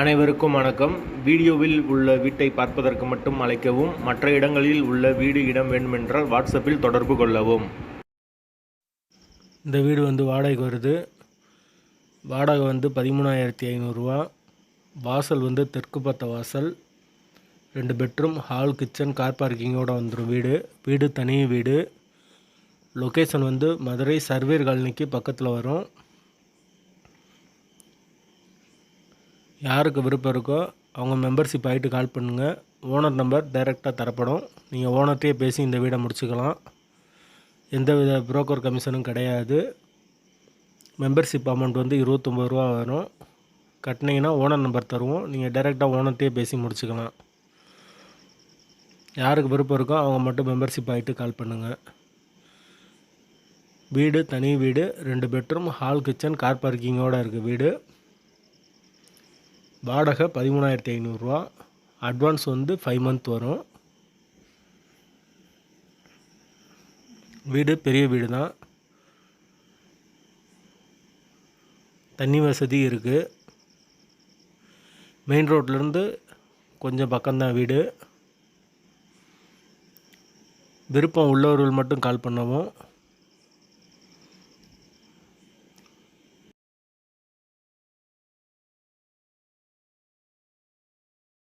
அனைவருக்கும் வணக்கம். வீடியோவில் உள்ள வீட்டை பார்ப்பதற்கு மட்டும் அழைக்கவும் மற்ற இடங்களில் உள்ள வீடு இடம் வேண்டுமென்றால் வாட்ஸ்அப்பில் தொடர்பு கொள்ளவும். இந்த வீடு வந்து வாடகைக்கு வருது. வாடகை வந்து பதிமூணாயிரத்தி ஐநூறுரூவா வாசல் வந்து தெற்கு பத்த வாசல். ரெண்டு பெட்ரூம் ஹால் கிச்சன் கார் பார்க்கிங்கோடு வந்துடும் வீடு. வீடு தனி வீடு. லொக்கேஷன் வந்து மதுரை சர்வேர் காலனிக்கு பக்கத்தில் வரும். யாருக்கு விருப்பம் இருக்கோ அவங்க மெம்பர்ஷிப் ஆகிட்டு கால் பண்ணுங்கள் ஓனர் நம்பர் டைரெக்டாக தரப்படும். நீங்கள் ஓனர்கிட்டயே பேசி இந்த வீடை முடிச்சுக்கலாம். எந்தவித புரோக்கர் கமிஷனும் கிடையாது. மெம்பர்ஷிப் அமௌண்ட் வந்து இருபத்தொம்பது ரூபா வரும். கட்டினீங்கன்னா ஓனர் நம்பர் தருவோம். நீங்கள் டைரெக்டாக ஓனர்கிட்டயே பேசி முடிச்சுக்கலாம். யாருக்கு விருப்பம் இருக்கோ அவங்க மட்டும் மெம்பர்ஷிப் ஆகிட்டு கால் பண்ணுங்கள் வீடு தனி வீடு ரெண்டு பெட்ரூம் ஹால் கிச்சன் கார் பார்க்கிங்கோடு இருக்குது வீடு. வாடகை பதிமூணாயிரத்தி ஐநூறுரூவா அட்வான்ஸ் வந்து ஃபைவ் மந்த் வரும். வீடு பெரிய வீடு தான் தண்ணி வசதி இருக்குது மெயின் ரோட்லேருந்து கொஞ்சம் பக்கம்தான் வீடு. விருப்பம் உள்ளவர்கள் மட்டும் கால் பண்ணவும்.